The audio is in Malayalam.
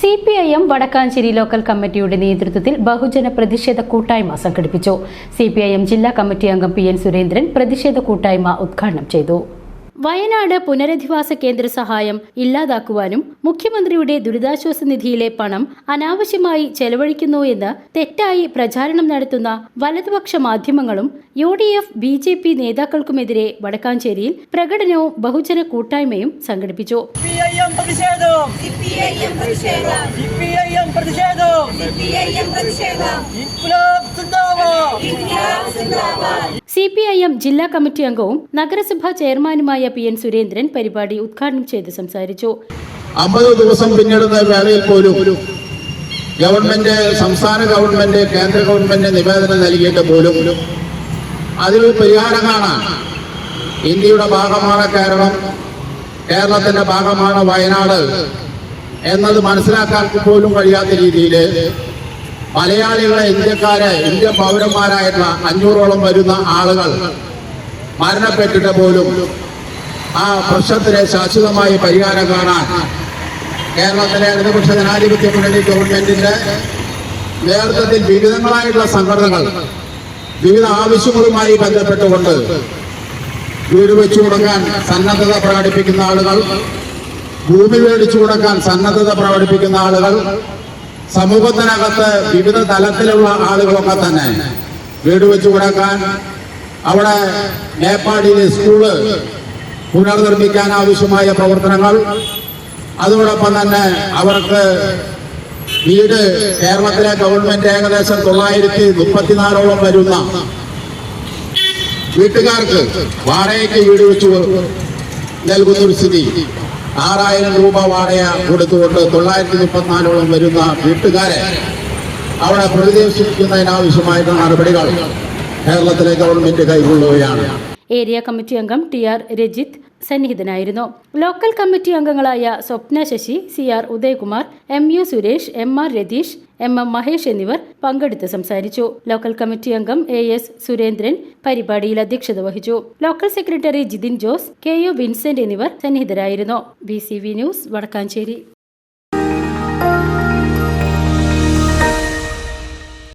C P I M Vadakkancherry local കമ്മിറ്റിയുടെ നേതൃത്വത്തിൽ ബഹുജന പ്രതിഷേധ കൂട്ടായ്മ സംഘടിപ്പിച്ചു. സി പി ഐ എം ജില്ലാ കമ്മിറ്റി അംഗം പി എൻ സുരേന്ദ്രൻ പ്രതിഷേധ കൂട്ടായ്മ ഉദ്ഘാടനം ചെയ്തു. വയനാട് പുനരധിവാസ കേന്ദ്ര സഹായം ഇല്ലാതാക്കുവാനും മുഖ്യമന്ത്രിയുടെ ദുരിതാശ്വാസ നിധിയിലെ പണം അനാവശ്യമായി ചെലവഴിക്കുന്നു എന്ന് തെറ്റായി പ്രചാരണം നടത്തുന്ന വലതുപക്ഷ മാധ്യമങ്ങളും U D F B J P നേതാക്കൾക്കുമെതിരെ വടക്കാഞ്ചേരിയിൽ പ്രകടനവും ബഹുജന കൂട്ടായ്മയും സംഘടിപ്പിച്ചു. സിപിഐഎം പ്രതിഷേധം സി പി ഐ എം ജില്ലാ കമ്മിറ്റി അംഗവും നഗരസഭാ ചെയർമാനുമായ പി എൻ സുരേന്ദ്രൻ പരിപാടി ഉദ്ഘാടനം ചെയ്ത് സംസാരിച്ചു. അമ്പത് ദിവസം പിന്നിടുന്ന വേളയിൽ പോലും ഗവൺമെന്റ് സംസ്ഥാന ഗവൺമെന്റ് കേന്ദ്ര ഗവൺമെന്റ് നിവേദനം നൽകിയിട്ട് പോലും അതിൽ പരിഹാരം കാണാൻ ഇന്ത്യയുടെ ഭാഗമാണ് കേരളം. കേരളത്തിന്റെ ഭാഗമാണ് വയനാട്. എന്നത് മനസ്സിലാക്കാൻ പോലും കഴിയാത്ത രീതിയിൽ മലയാളികളെ ഇന്ത്യക്കാരെ ഇന്ത്യൻ പൗരന്മാരായിരുന്ന അഞ്ഞൂറോളം വരുന്ന ആളുകൾ മരണപ്പെട്ടിട്ട് പോലും ആ പ്രശ്നത്തിന് ശാശ്വതമായി പരിഹാരം കാണാൻ കേരളത്തിലെ ഇടതുപക്ഷ ജനാധിപത്യ മുന്നണി ഗവൺമെന്റിന്റെ നേതൃത്വത്തിൽ വിവിധങ്ങളായിട്ടുള്ള സംഘടനകൾ വിവിധ ആവശ്യങ്ങളുമായി ബന്ധപ്പെട്ടുകൊണ്ട് വീട് വെച്ചു തുടങ്ങാൻ സന്നദ്ധത പ്രകടിപ്പിക്കുന്ന ആളുകൾ ഭൂമി മേടിച്ചു കൊടുക്കാൻ സന്നദ്ധത പ്രകടിപ്പിക്കുന്ന ആളുകൾ സമൂഹത്തിനകത്ത് വിവിധ തലത്തിലുള്ള ആളുകളൊക്കെ തന്നെ വീട് വെച്ചു കൊടുക്കാൻ അവിടെ മേപ്പാടിയിലെ സ്കൂൾ പുനർനിർമ്മിക്കാൻ ആവശ്യമായ പ്രവർത്തനങ്ങൾ അതോടൊപ്പം തന്നെ അവർക്ക് വീട് കേരളത്തിലെ ഗവൺമെന്റ് ഏകദേശം തൊള്ളായിരത്തി മുപ്പത്തിനാലോളം വരുന്ന വീട്ടുകാർക്ക് വാടകയ്ക്ക് വീട് വെച്ചു നൽകുന്ന ഒരു സ്ഥിതി. ആറായിരം രൂപ വാടക കൊടുത്തുകൊണ്ട് തൊള്ളായിരത്തി മുപ്പത്തിനാലോളം വരുന്ന വീട്ടുകാരെ അവിടെ പ്രതിദേശിക്കുന്നതിനാവശ്യമായിട്ടുള്ള നടപടികൾ കേരളത്തിലെ ഗവൺമെന്റ് കൈക്കൊള്ളുകയാണ്. ഏരിയ കമ്മിറ്റി അംഗം ടി ആർ രജിത്ത് സന്നിഹിതനായിരുന്നു. ലോക്കൽ കമ്മിറ്റി അംഗങ്ങളായ Swapna Sasi C R Udayakumar M U Suresh M R Ratheesh M M Mahesh എന്നിവർ പങ്കെടുത്ത് സംസാരിച്ചു. ലോക്കൽ കമ്മിറ്റി അംഗം എ എസ് സുരേന്ദ്രൻ പരിപാടിയിൽ അധ്യക്ഷത വഹിച്ചു. Local secretary Jithin Jose K U Vincent എന്നിവർ സന്നിഹിതരായിരുന്നു. B C V news Vadakkancherry.